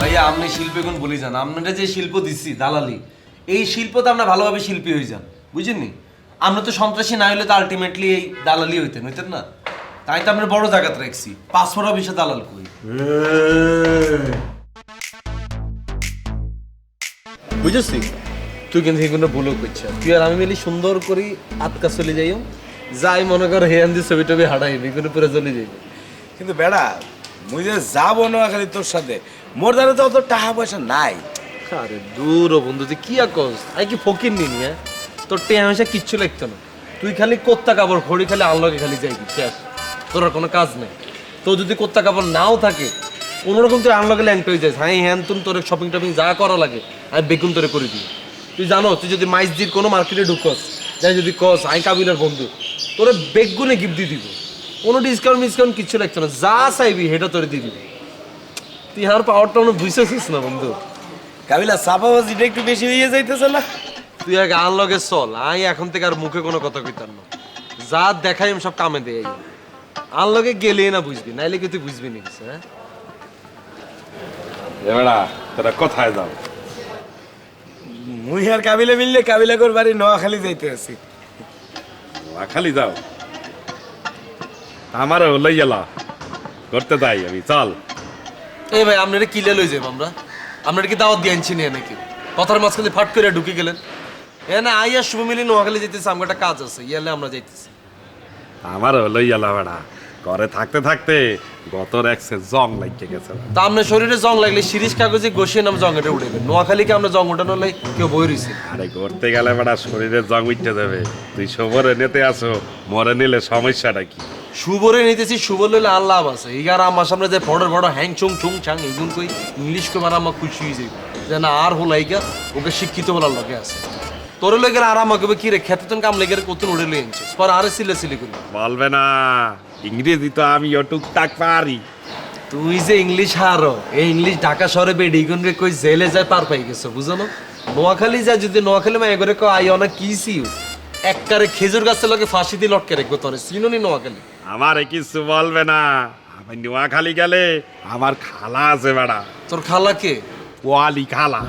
ভাইয়া আপনি শিল্পে কোন বলি যান? আপনারা যে শিল্প দিচ্ছি দালালি এই শিল্পতে আমরা ভালোভাবে শিল্পী হয়ে যান। বুঝেননি? আমরা তো সন্ত্রাসী না হলে তো আলটিমেটলি এই দালালি হইতেন হইতেন না? তাই তো আমরা বড় জায়গাতে রাখছি। পাসপোর্ট অফিসে দালাল কই? বুঝেছি? তুই কিন্তু এগুলো ভুলও করছিস। তুই আর আমি মিলি সুন্দর করি আটকা চলে যাইও। যাই মনে কর হে আন্দি ছবি টবি হাঁটাই এগুলো পুরো চলে যাইবে। কিন্তু বেড়া মুই যে যাব না খালি তোর সাথে মোর দ্বারা তো অত টাকা পয়সা নাই। আরে দূর বন্ধু, তুই কি আর কস? আই কি ফকির নিনি হ্যাঁ? তোর টে হামেশা কিচ্ছু লাগতো না। তুই খালি কোত্তা কাপড় খড়ি খালি আনলকে খালি যাইবি শেষ। তোর কোনো কাজ নেই। তোর যদি কোত্তা কাপড় নাও থাকে কোনোরকম তুই আনলকে ল্যাংট হয়ে যাস হ্যাঁ হ্যান, তুন, তোর শপিং টপিং যা করা লাগে, আমি বেগুন তোরে করে দিই। তুই জানো, তুই যদি মাইসজির কোনো মার্কেটে ঢুকস, যাই যদি কস, আই কাবিলের বন্ধু, তোরে বেগুনে গিফট দিয়ে দিব। কোনো ডিসকাউন্ট মিসকাউন্ট কিচ্ছু লাগতো না। যা চাইবি, সেটা তোরে দিয়ে দিবি। তুই আর পাওয়ারটা অনেক বুঝতেছিস না বন্ধু। কাবিলা চাপাবাজিটা একটু বেশি হয়ে যাইতেছে না? তুই আগে আনলগে চল আই এখন থেকে আর মুখে কোনো কথা কইতাম না। যা দেখাই সব কামে দেয় আনলগে গেলে না বুঝবি নাইলে কি তুই বুঝবি না কিছু হ্যাঁ? এবারা তোরা কোথায় যাও? মুই আর কাবিলা মিললে কাবিলা কর বাড়ি নোয়াখালী যাইতে আছি। খালি যাও। আমারও লই গেলা করতে যাই আমি চল। এই ভাই, আপনারা কিলে লই যাব আমরা। আপনারা কি দাওয়াত দিয়ে আনছি নিয়ে নাকি? কথার মাঝখানে ফাট করে ঢুকে গেলেন। এ না, আইয়া শুভ মিলি নোয়াখালী যেতেছে আমার একটা কাজ আছে, ইয়ালে আমরা যাইতেছি। আমারও হলো ইয়ালা বেড়া ঘরে থাকতে থাকতে গতর একসে জং লাগিয়ে গেছে। তা আপনার শরীরে জং লাগলে শিরিষ কাগজে ঘষিয়ে নাম জং এটা উঠেবে নোয়াখালীকে আমরা জং ওঠানো লাই কেউ বই রইছে। আরে ঘুরতে গেলে বেড়া শরীরে জং উঠতে দেবে তুই সবরে নিতে আসো মরে নিলে সমস্যাটা কি? শুভরে নিতেছি শুভ লইলে আল্লাহ আছে। এগার আমার সামনে যে বড় বড় হ্যাং চুং চুং চাং এগুন কই ইংলিশ কই মানে আমার খুশি হয়ে যাবে। যে না আর হল আইগা ওকে শিক্ষিত বলার লগে আছে। তোর লগে আর আমাকে কি রে খেতে তুমি কাম লেগে কত উড়ে লই আনছিস পর আর সিলে সিলে করি। বলবে না। ইংরেজি তো আমিও টুকটাক পারি। তুই যে ইংলিশ হারো এই ইংলিশ ঢাকা শহরে বেডি রে কই জেলে যায় পার পাই গেছো বুঝো না? নোয়াখালী যায় যদি নোয়াখালী মা এগরে কো আই অনা কি সিউ এককারে খেজুর গাছের লগে ফাঁসি দিয়ে লটকে রাখব তোরে চিনুনি নোয়াখালী? আমার কিছু বলবে না। আমি নোয়াখালী গেলে আমার খালা আছে বেড়া। তোর খালা কে? ওয়ালি খালা।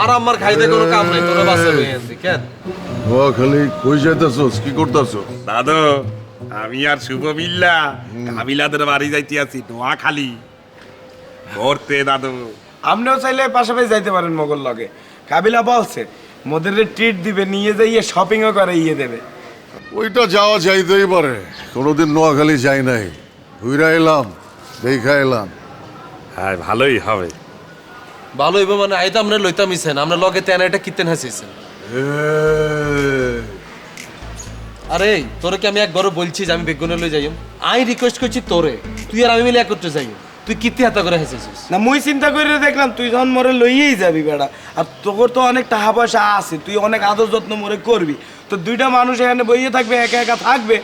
আর আমার খাইতে কোনো কাম নাই তোরা বাসা আনছি কেন? নোয়াখালী কই যাইতেছস কি করতেছস? দাদু আমি আর শুভ মিল্লা কাবিলাদের বাড়ি যাইতে আছি নোয়াখালী। ঘুরতে দাদু। আপনিও চাইলে পাশাপাশি যাইতে পারেন মোগল লগে। কাবিলা বলছে মোদের ট্রিট দিবে নিয়ে যাইয়ে শপিংও করে ইয়ে দেবে। ওইটা যাওয়া যাইতেই পারে। কোনোদিন নোয়াখালী যাই নাই। ঘুরা এলাম দেখা এলাম। হ্যাঁ ভালোই হবে। ভালো হইব মানে আই তো আমরা লইতাম আমরা লগে তেন এটা কিতেন হাসিছেন। আরে তোরে কি আমি একবারও বলছি যে আমি বেগুনে লই যাইম? আই রিকোয়েস্ট করছি তোরে তুই আর আমি মিলে একত্রে যাই তুই কিতে হাতা করে হাসিছিস? না মুই চিন্তা করে দেখলাম তুই যখন মরে লইয়েই যাবি বেড়া আর তোর তো অনেক টাকা পয়সা আছে তুই অনেক আদর যত্ন মরে করবি। তো দুইটা মানুষ এখানে বইয়ে থাকবে একা একা থাকবে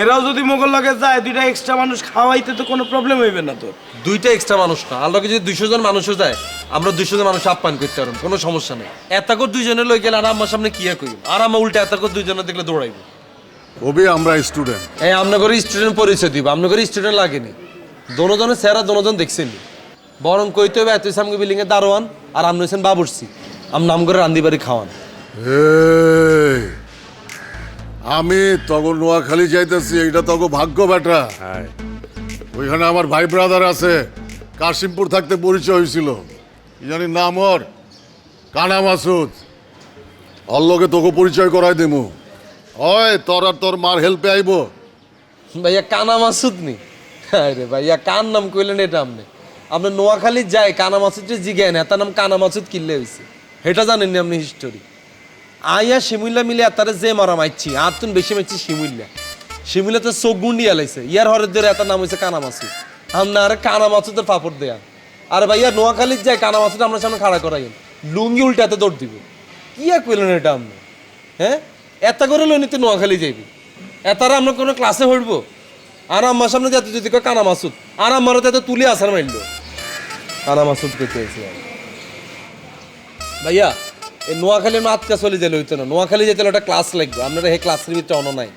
এরাও যদি মোগল লগে যায় দুইটা এক্সট্রা মানুষ খাওয়াইতে তো কোনো প্রবলেম হইবে না তোর। দুইটা এক্সট্রা মানুষ না আর লগে যদি দুইশো জন মানুষও যায় আমরা দুইশো জন মানুষ আপ্যায়ন করতে পারব কোনো সমস্যা নেই। এত করে দুইজনে লই গেলে আর আমার সামনে কি কইব? আর আমার উল্টা এত করে দুইজনে দেখলে দৌড়াইব। কবি আমরা স্টুডেন্ট এই আমরা করে স্টুডেন্ট পরিচয় দিব আমরা করে স্টুডেন্ট লাগেনি। দোনোজনের স্যারা দোনোজন দেখছেন। বরং কইতে হবে এত সামনে বিল্ডিং এর দারোয়ান আর আপনি হচ্ছেন বাবুরসি আম নাম করে রান্দি বাড়ি খাওয়ান। এই, আমি তখন নোয়াখালী যাইতেছি এইটা তখন ভাগ্য বেটা হ্যাঁ। ওইখানে আমার ভাই ব্রাদার আছে কাশিমপুর থাকতে পরিচয় হয়েছিল কি জানি নাম ওর কানা মাসুদ। লগে তোকে পরিচয় করাই দেবো ওই, তোর আর তোর মার হেল্পে আইব। ভাইয়া কানা মাসুদ নি আরে ভাইয়া কান নাম কইলেন এটা আপনি? আপনি নোয়াখালী যায় কানা মাসুদ জিগায় না তার নাম কানা মাসুদ কিনলে হয়েছে এটা জানেন নি আপনি হিস্টোরি আইয়া শিমুল্লা মিলে তারে যে মারা মাইছি আর তুন বেশি মাইছি শিমুল্লা শিমুল্লা তো চোখ গুন্ডি আলাইছে, ইয়ার হরের ধরে এত নাম হয়েছে কানা মাসুদ আমরা আরে কানা মাসুদের পাপড় দেয়া। আর ভাইয়া, নোয়াখালীর যায় কানা মাসুদ আপনার সামনে খাড়া করাইন লুঙ্গি উল্টাতে দৌড় দিব। কি কইলেন এটা আপনি? হ্যাঁ? এত করে লইনি তুই নোয়াখালী যাইবি। এতারা আমরা কোনো ক্লাসে হইব। আর আমার সামনে যাতে যদি কয় কানা মাসুদ, আর আমার তাতে তুলে আসার মাইল কানা মাসুদ করতে ভাইয়া, এই নোয়াখালীর মাতকা চলে যেলে হইতো না। নোয়াখালী যেতে একটা ক্লাস লাগবে। আপনারা এই ক্লাসের ভিতরে অন নাই।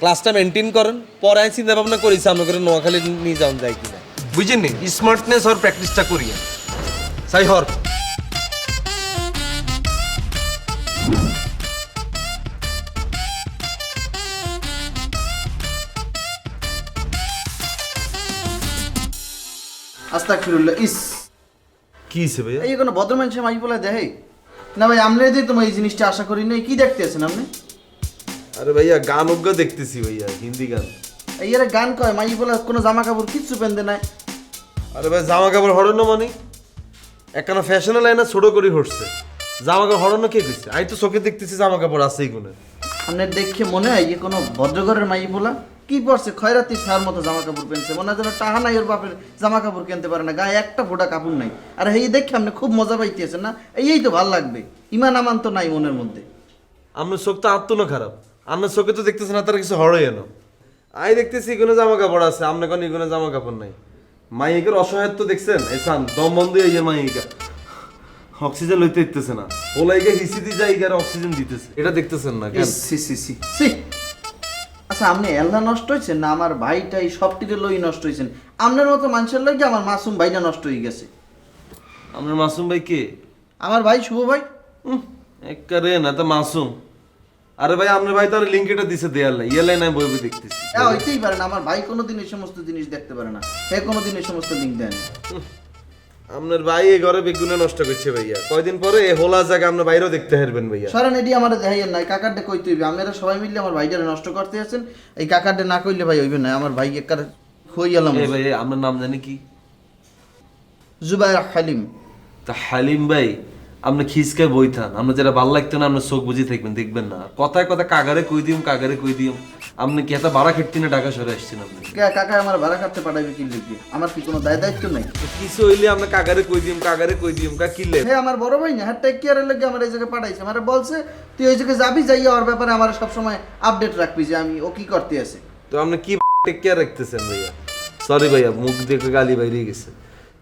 ক্লাসটা মেনটেন করেন। পরে আমি চিন্তা ভাবনা করেছি আমরা করে নোয়াখালী নিয়ে যাওয়া যায় কিনা। বুঝেননি? স্মার্টনেস আর প্র্যাকটিসটা করিয়া সাই হর আস্তাক ফিরুল্লাহ ইস। কি হিসেবে ভাইয়া? এই কোনো ভদ্র মানুষের মাই বলে দেখে না ভাই আমরা দিয়ে তোমার এই জিনিসটা আশা করি নাই কি দেখতে আছেন আপনি? আরে ভাইয়া গান অজ্ঞ দেখতেছি ভাইয়া হিন্দি গান। এই এর গান কয় মাই বলে কোনো জামা কাপড় কিচ্ছু পেন্দে নাই। আরে ভাই জামা কাপড় হরণ মানে? একখানা ফ্যাশনের লাইনে ছোট করে হচ্ছে জামা কাপড় হরণ কে কইছে আমি তো চোখে দেখতেছি জামা কাপড় আছে গুণে আপনার দেখে মনে হয় যে কোনো ভদ্রঘরের মাই বলা? কি পড়ছে খয়রাতি সার মতো জামা কাপড় পেনছে। মনে হয় যেন টাহা নাই ওর বাপের জামা কাপড় কিনতে পারে না। গায়ে একটা ফোটা কাপড় নাই। আর এই দেখে আপনি খুব মজা পাইতেছেন না? এই তো ভালো লাগবে। ইমান আমান তো নাই মনের মধ্যে। আপনার চোখ তো আত্ম না খারাপ। আপনার চোখে তো দেখতেছে না তার কিছু হরই এনো। আই দেখতেছি এগুলো জামা কাপড় আছে আপনার কোনো এগুলো জামা কাপড় নাই। মাইকের অসহায়ত্ব দেখছেন? এই সান দম বন্ধ এই যে মাইকা। অক্সিজেন লইতে দিতেছে না। ওলাইকে হিসি দিয়ে যাই গারে অক্সিজেন দিতেছে। এটা দেখতেছেন না কেন? সি সি সি সি আচ্ছা আপনি এল্লা নষ্ট হয়েছেন না আমার ভাইটাই সবটিতে লই নষ্ট হয়েছেন আপনার মতো মানুষের লই আমার মাসুম ভাইটা নষ্ট হয়ে গেছে। আপনার মাসুম ভাই কে? আমার ভাই শুভ ভাই। একবারে না তো মাসুম। আরে ভাই আপনার ভাই তার লিঙ্ক এটা দিছে দেয়ালে ইয়েলাই নাই বই বই দেখতেছি। হ্যাঁ হইতেই পারে না আমার ভাই কোনোদিন এই সমস্ত জিনিস দেখতে পারে না। হে কোনোদিন এই সমস্ত লিঙ্ক দেয় না। আপনার ভাই এই ঘরে বেগুনে নষ্ট করছে ভাইয়া। কয়দিন পরে এই হোলা জায়গা আপনার বাইরেও দেখতে হারবেন ভাইয়া। সরেন এটি আমার দেখাইয়ের নাই কাকারডে কইতে হইবে। আপনারা সবাই মিলে আমার ভাইটারে নষ্ট করতে আছেন। এই কাকারডে না কইলে ভাই হইবে না আমার ভাই একার হই গেলাম এই ভাই আপনার নাম জানি কি? জুবাইর হালিম। তা হালিম ভাই আপনি খিসকায় বই থান আপনার যেটা ভালো লাগতো না আপনার চোখ বুঝি থাকবেন দেখবেন না। কথায় কথা কাগারে কই দিম কাগারে কই দিম। আপনি কি এত বাড়া খেটতি না ঢাকা সরে আসছেন আপনি? কাকা আমার ভাড়া কাটতে পাঠাইবে কি লিখবে আমার কি কোনো দায় দায়িত্ব নাই? কিছু হইলে আপনি কাগারে কই দিম কাগারে কই দিম কা কিলে হে আমার বড় ভাই না হ্যাঁ টেক কেয়ারের লাগে আমার এই জায়গায় পাঠাইছে? আমার বলছে তুই ওই জায়গায় যাবি যাইয়া ওর ব্যাপারে আমার সবসময় আপডেট রাখবি যে আমি ও কি করতে আছে। তো আপনি কি টেক কেয়ার রাখতেছেন ভাইয়া? সরি ভাইয়া মুখ দেখে গালি বাইরে গেছে।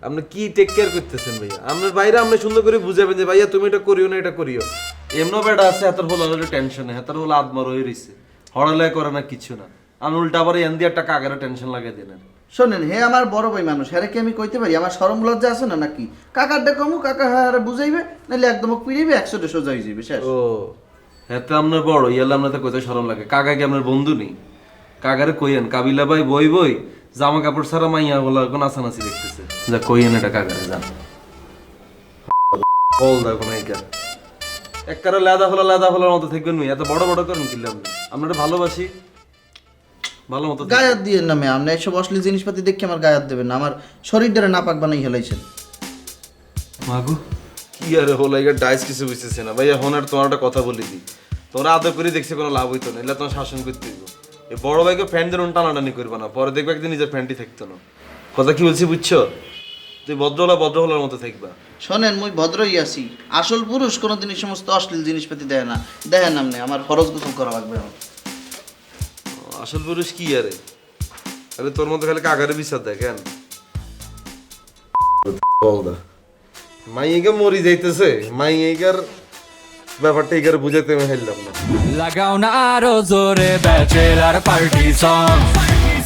আপনি কি টেক কেয়ার করতেছেন ভাইয়া? আপনার বাইরে আপনি সুন্দর করে বুঝাবেন যে ভাইয়া তুমি এটা করিও না এটা করিও। এমনও বেটা আছে হাতের হলো টেনশনে হাতের হলো আত্মার হয়ে রইছে। হড়ালে করে না কিছু না। আমি উল্টা আবার এন দিয়ে একটা কাগারে টেনশন লাগিয়ে দেন শোনেন হে আমার বড় ভাই মানুষ হ্যাঁ কি আমি কইতে পারি? আমার সরম লজ্জা আছে না নাকি? কাকার ডে কমু কাকা হ্যাঁ বুঝাইবে নাহলে একদম পিড়িবে একশো সোজা হয়ে যাবে শেষ। ও হ্যাঁ তো আপনার বড় ইয়ালে আপনার তো কোথায় সরম লাগে? কাকা কি আপনার বন্ধু নেই? কাকারে কইয়েন কাবিলা ভাই বই বই জামা কাপড় ছাড়া মাইয়া বলা কোন আসানাসি দেখতেছে। যা কইয়েন এটা কাকারে যান। বল দেখো না একবারে লাদা হলো লাদা হলার মতো থাকবেন এত বড় বড় করেন কিনলে আপনি আপনারা ভালোবাসি। ভালো মতো। গায়াত দিয়ে নামে আপনি এইসব অশ্লীল জিনিসপাতি দেখে আমার গায়াত দেবেন না আমার শরীর দ্বারা নাপাক বানাই হেলাইছেন। মাগু। কি আরে হলো এগার ডাইস কিছু বুঝতেছে না। ভাইয়া হনার তোমার একটা কথা বলে দিই। তোমরা আদর করে দেখছে কোনো লাভ হইতো না এলে তোমার শাসন করতে দিব এই বড় ভাইকে ফ্যান যেন টানাটানি করবে না পরে দেখবে একদিন নিজের ফ্যানটি থাকতো না। কথা কি বলছি বুঝছ? তুই ভদ্র হলা ভদ্র হলার মতো থাকবা। শোনেন মুই ভদ্রই আছি। আসল পুরুষ কোনোদিন এই সমস্ত অশ্লীল জিনিসপাতি দেয় না। দেখেন আপনি আমার ফরজ গোসল করা লাগবে আমার আসল পুরুষ কি আরে? আরে তোর মতো খালি কাকারে বিচার দেখেন মাইয়েকে মরি যাইতেছে মাইয়েকার ব্যাপারটা এগার বুঝাতে আমি হারলাম না। লাগাও না আরও জোরে ব্যাচেলার পার্টি সং